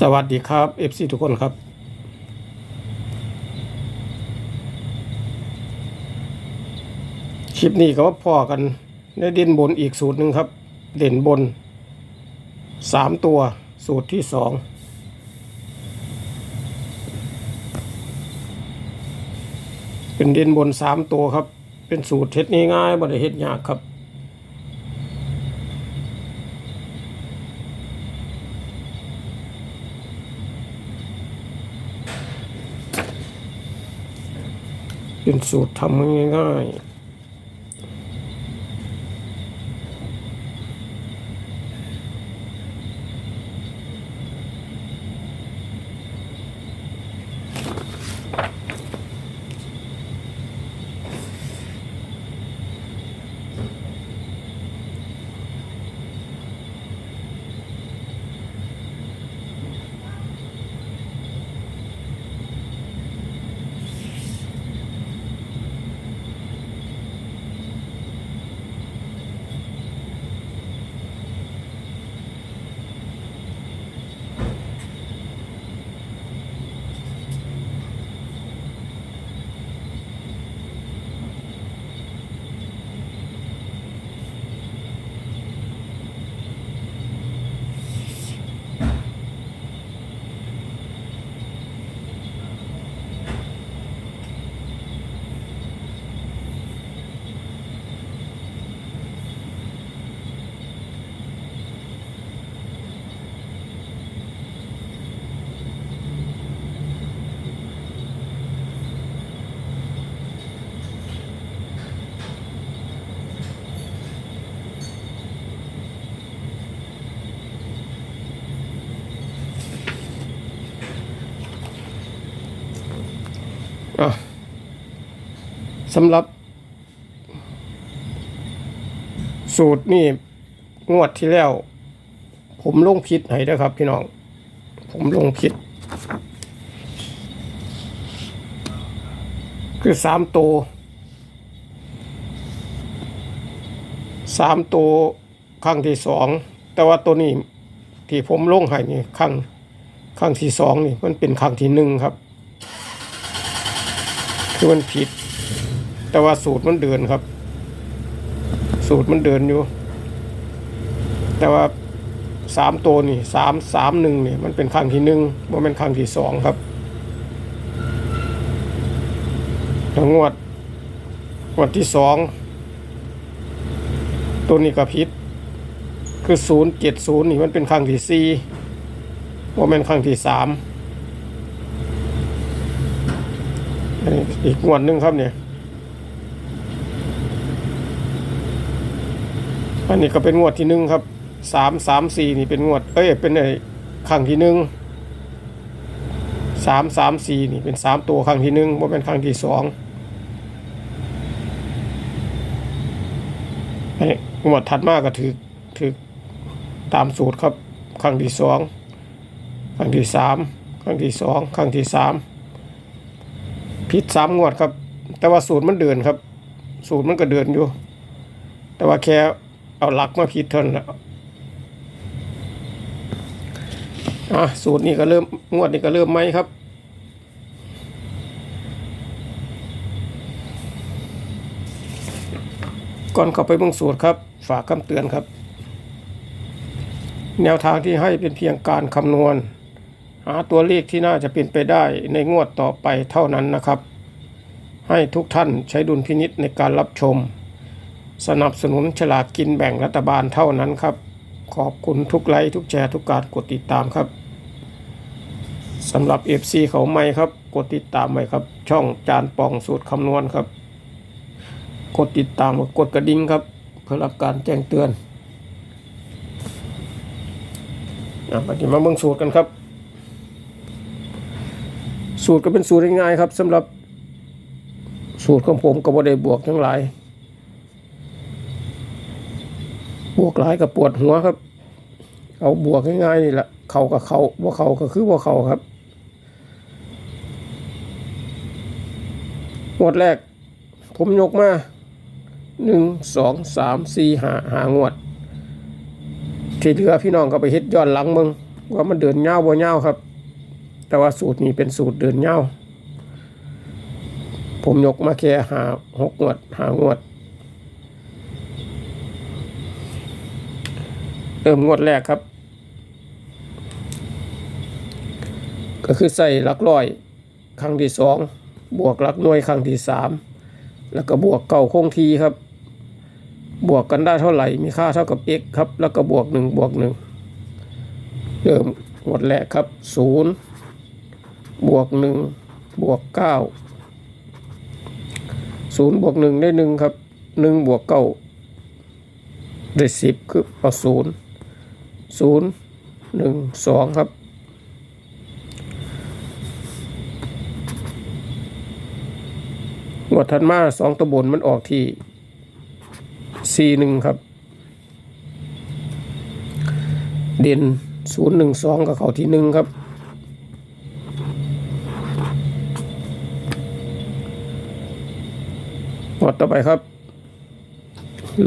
สวัสดีครับ FC ทุกคนครับ คลิปนี้ก็มาพอกันในเด่นบนอีกสูตรหนึ่งครับ เด่นบนสามตัวสูตรที่สองเป็นเด่นบนสามตัวครับ เป็นสูตรเฮ็ดง่ายๆบ่ได้เฮ็ดยากครับ เป็นสูตรทำง่ายๆ สำหรับ สูตรนี่งวดที่แล้ว ผมลงผิดให้เด้ครับ พี่น้อง ผมลงผิด คือสามตัวสามตัวครั้งที่สองแต่ว่าตัวนี้ที่ผมลงให้นี่ครั้งครั้งที่สองนี่มันเป็นครั้งที่หนึ่งครับ คือมันผิด แต่ว่าสูตรมันเดินครับ สูตรมันเดินอยู่ แต่ว่าสามตัวนี่สามสามหนึ่งนี่มันเป็นครั้งที่หนึ่งมันเป็นครั้งที่สองครับแล้วงวดงวดที่สองตัวนี้ก็ผิดคือศูนย์เจ็ดศูนย์นี่มันเป็นครั้งที่สี่ว่าเป็นครั้งที่สามอันนี้อีกงวดหนึ่งครับเนี่ย อันนี้ก็เป็นงวดที่หนึ่งครับสามสามสี่นี่เป็นงวด เอ้ย เป็นไอ้ครั้งที่หนึ่งสามสามสี่นี่เป็นสามตัวครั้งที่หนึ่งว่าเป็นครั้งที่สองไอ้งวดถัดมาก็ถือถือตามสูตรครับ ครั้งที่สองครั้งที่สามครั้งที่สองครั้งที่สามผิดสามงวดครับ แต่ว่าสูตรมันเดินครับ สูตรมันก็เดินอยู่ แต่ว่าแค่ เอาหลักมาผิดเท่านั้นแหละอะสูตรนี้ก็เริ่มงวดนี้ก็เริ่มไหมครับก่อนเข้าไปเบิ่งสูตรครับ ฝากคำเตือนครับ แนวทางที่ให้เป็นเพียงการคำนวณ หาตัวเลขที่น่าจะเป็นไปได้ในงวดต่อไปเท่านั้นนะครับ ให้ทุกท่านใช้ดุลพินิษในการรับชม สนับสนุนฉลากกินแบ่งรัฐบาลเท่านั้นครับ ขอบคุณทุกไลค์ทุกแชร์ทุกการกดติดตามครับสำหรับ FC เขาใหม่ครับ กดติดตามไว้ครับ ช่องจานป่องสูตรคำนวณครับ กดติดตามกดกระดิ่งครับ เพื่อรับการแจ้งเตือนอะปมาเบิ่งสูตรกันครับ สูตรก็เป็นสูตรง่ายๆครับสำหรับสูตรของผมก็บ่ได้บวกทั้งหลาย บวกหลายกับปวดหัวครับ เอาบวกง่ายๆนี่แหละเขากับเขาว่าเขาก็คือว่าเขาครับงวดแรก ผมยกมาหนึ่งสองสามสี่หาหางวด ที่เหลือพี่น้องก็ไปเฮ็ดย้อนหลังมึงว่ามันเดินเงาบ่เงาครับ แต่ว่าสูตรนี้เป็นสูตรเดินเงาผมยกมาแค่หาหกงวดหางวด เริ่มงวดแรกครับ ก็คือใส่หลักร้อยครั้งที่สองบวกหลักหน่วยครั้งที่สามแล้วก็บวกเก่าคงทีครับ บวกกันได้เท่าไหร่มีค่าเท่ากับ x ครับ แล้วก็บวกหนึ่งบวกหนึ่งเริ่มงวดแรกครับศูนย์บวกหนึ่งบวกเก้าศูนย์บวกหนึ่งได้หนึ่งครับหนึ่งบวกเก้าได้สิบคือเอาศูนย์ ศูนย์หนึ่งสองครับ งวดถัดมาสองตัวบนมันออกที่สี่หนึ่งครับ เด่นศูนย์หนึ่งสองกับเขาที่หนึ่งครับงวดต่อไปครับ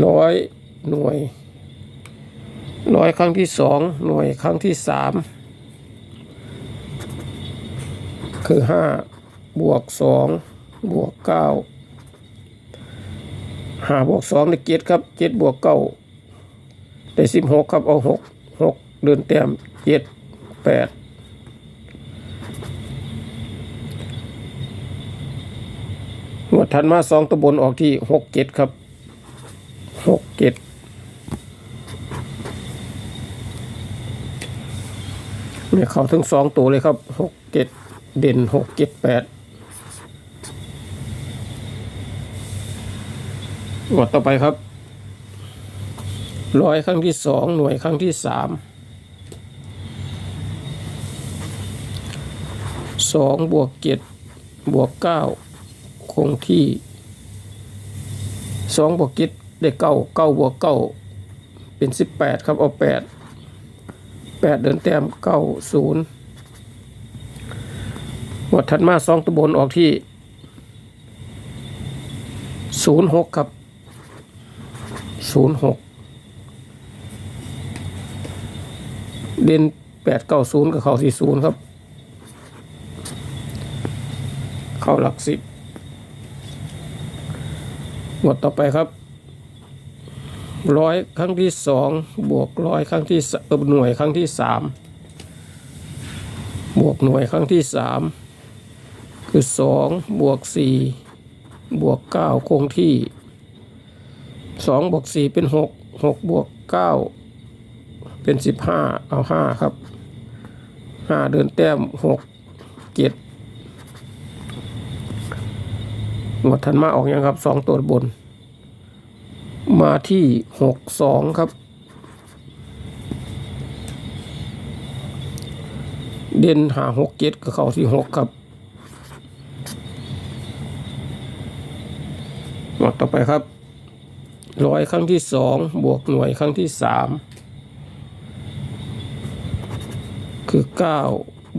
ร้อยหน่วย ร้อยครั้งที่สองหน่วยครั้งที่สามคือห้าบวกสองบวกเก้าห้าบวกสองได้เจ็ดครับเจ็ดบวกเก้าได้สิบหกครับเอาหกหกเดินแต้มเจ็ดแปดงวดถัดมาสองตัวบนออกที่หกเจ็ดครับหกเจ็ด เนี่ยเขาทั้งสองตัวเลยครับหกเจ็ดเด่นหกเจ็ดแปดงวดต่อไปครับร้อยครั้งที่สองหน่วยครั้งที่สามสองบวกเจ็ดบวกเก้าคงที่สองบวกเจ็ดได้เก้าเก้าบวกเก้าเป็นสิบแปดครับเอาแปด แปดเดินแต้มเก้าศูนย์งวดถัดมาสองตัวบนออกที่ศูนย์หกครับศูนย์หกเด่นแปดเก้าศูนย์กับเขาสี่ศูนย์ครับ เข้าหลักสิบหมดต่อไปครับ ร้อยครั้งที่สองบวกร้อยครั้งที่เออหน่วยครั้งที่สามบวกหน่วยครั้งที่สามคือสองบวกสี่บวกเก้าคงที่สองบวกสี่เป็นหกหกบวกเก้าเป็นสิบห้าเอาห้าครับห้าเดินแต้มหกเจ็ดงวดทันมาออกยังครับสองตัวบน มาที่หกสองครับ เด่นหาหกเจ็ดกับเขาที่หกครับงวดต่อไปครับร้อยครั้งที่สองบวกหน่วยครั้งที่สามคือเก้า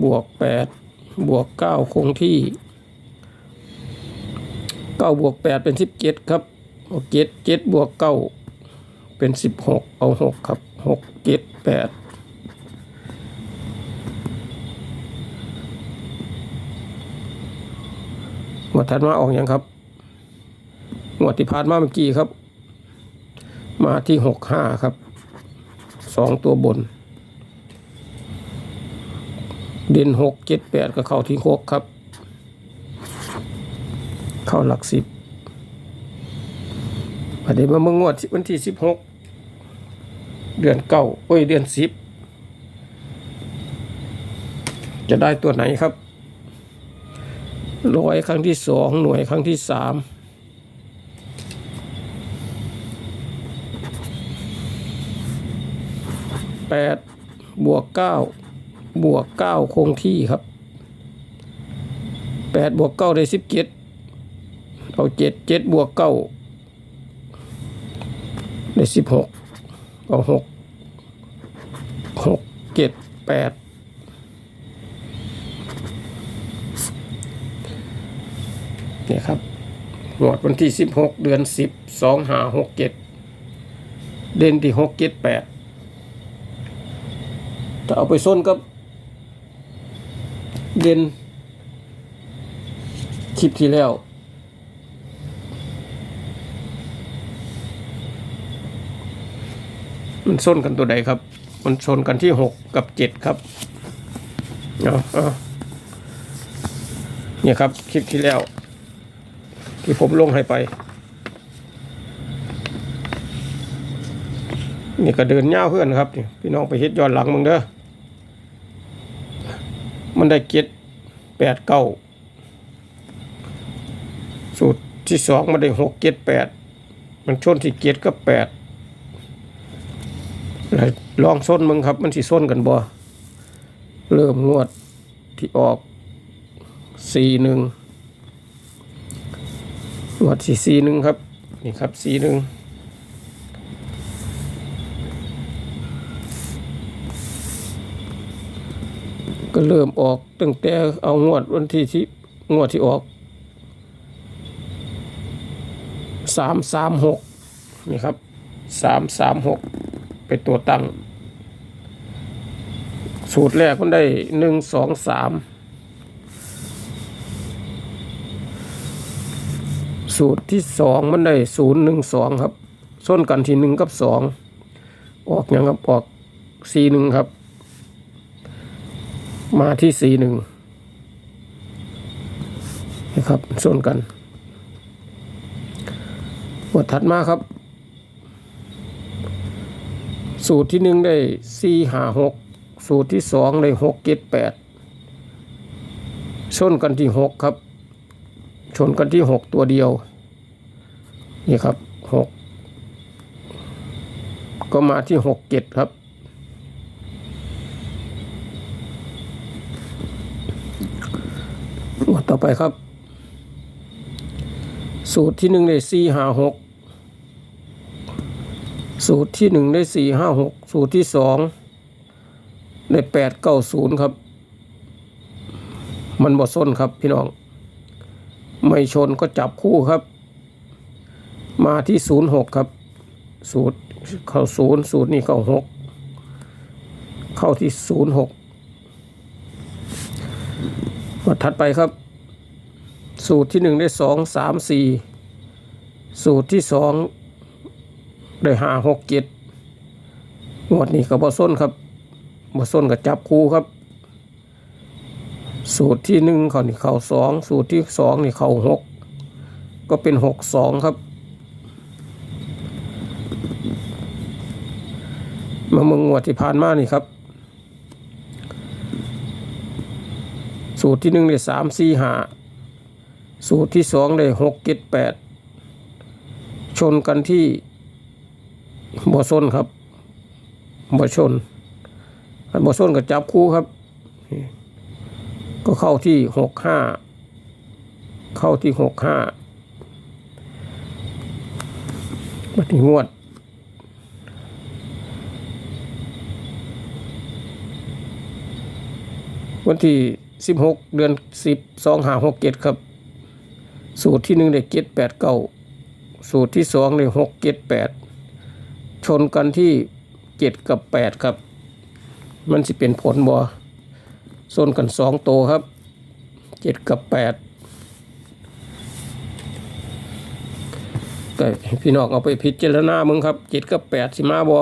บวกแปดบวกเก้าคงที่เก้าบวกแปดเป็นสิบเจ็ดครับ เอาเจ็ดเจ็ดบวกเก้าเป็นสิบหกเอาหกครับหกเจ็ดแปดหมดถัดมาออกยังครับงวดที่ผ่านมาเมื่อกี้ครับ มาที่หกห้าครับสองตัวบน เด่นหกเจ็ดแปดก็เข้าที่หกครับ เข้าหลักสิบ ประเดี๋ยวมาเมื่องวดวันที่สิบหกเดือนเก้าเอ้ยเดือนสิบจะได้ตัวไหนครับร้อยครั้งที่สองหน่วยครั้งที่สามแปดบวกเก้าบวกเก้าคงที่ครับแปดบวกเก้าได้สิบเจ็ดเอาเจ็ดเจ็ดบวกเก้า ได้สิบหกเอาหกหกเจ็ดแปดเนี่ยครับหวดวันที่สิบหกเดือนสิบสองหาหกเจ็ดเด่นที่หกเจ็ดแปดจะเอาไปส้นกับเด่นคลิปที่แล้ว มันส้นกันตัวใดครับ มันชนกันที่หกกับเจ็ดครับเอาเอาเนี่ยครับคลิปที่แล้ว ที่ผมลงให้ไป นี่ก็เดินเง่าวเพื่อนครับพี่น้องไปเฮ็ดย้อนหลังมึงเด้อมันได้เก็ดแปดเก้าสูตรที่สองมันได้หกเก็ดแปดมันชนที่เก็ดกับแปด ลองส้นมึงครับ มันสิส้นกันบ่เริ่มงวดที่ออกสี่หนึ่งงวดสี่สี่หนึ่งครับ นี่ครับสี่หนึ่งก็เริ่มออกตั้งแต่เอางวดวันที่ที่งวดที่ออกสามสามหกนี่ครับสามสามหก เป็นตัวตั้ง สูตรแรกมันได้หนึ่งสองสามสูตรที่สองมันได้ศูนย์หนึ่งสองครับส้นกันที่หนึ่งกับสองออกอย่างครับออกสี่หนึ่งครับ มาที่สี่หนึ่งนะครับส่วนกันหมวดถัดมาครับ สูตรที่หนึ่งได้สี่หาหกสูตรที่สองได้หกเจ็ดแปดชนกันที่หกครับ ชนกันที่หกตัวเดียว นี่ครับหกก็มาที่หกเจ็ดครับต่อไปครับ สูตรที่หนึ่งได้สี่ห้าหก สูตรที่หนึ่งได้สี่ห้าหกสูตรที่สองได้แปดเก้าศูนย์ครับ มันบ่ส้นครับพี่น้อง ไม่ชนก็จับคู่ครับ มาที่ศูนย์หกครับ สูตรเข้าศูนย์สูตรนี้เข้าหกเข้าที่ศูนย์หกมาถัดไปครับ สูตรที่หนึ่งได้สองสามสี่สูตรที่สอง ได้ห้าหกเจ็ดงวดนี้กับบอส้นครับบอส้นกับจับคู่ครับ สูตรที่หนึ่งเขานี่เขาสองสูตรที่สองนี่เขาหกก็เป็นหกสองครับ มาเมืองงวดที่ผ่านมานี่ครับ สูตรที่หนึ่งได้สามสี่ห้าสูตรที่สองได้หกเจ็ดแปดชนกันที่ บ่ชนครับบ่ชนอันบ่ชนกับจับคู่ครับ ก็เข้าที่หกห้าเข้าที่หกห้ามาถึงงวดวันที่สิบหกเดือนสิบสองหาหกเจ็ดครับ สูตรที่หนึ่งได้เจ็ดแปดเก้าสูตรที่สองได้หกเจ็ดแปด ชนกันที่เจ็ดกับแปดครับ มันสิเป็นผลบ่ส้นกันสองโตวครับเจ็ดกับแปดก็พี่น้องเอาไปพิจารณามึงครับเจ็ดกับแปดสิมาบ่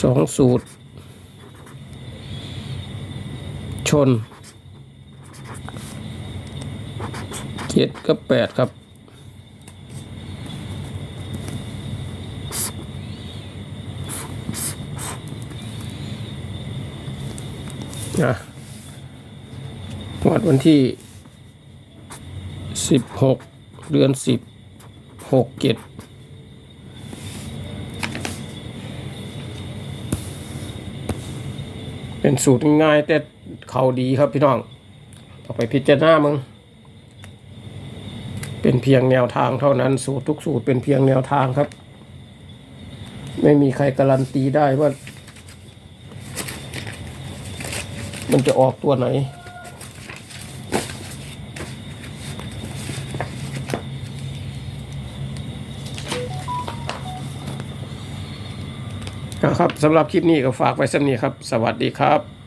สองสูตร ชนเจ็ดกับแปดครับนะวันวันที่สิบหกเดือนสิบหกเจ็ดเป็นสูตรง่ายแต่เขาดีครับพี่น้องเอาไปพิจารณามึง เป็นเพียงแนวทางเท่านั้นสูตรทุกสูตรเป็นเพียงแนวทางครับ ไม่มีใครการันตีได้ว่า มันจะออกตัวไหน ครับสำหรับคลิปนี้ก็ฝากไว้สักนี้ครับ สวัสดีครับ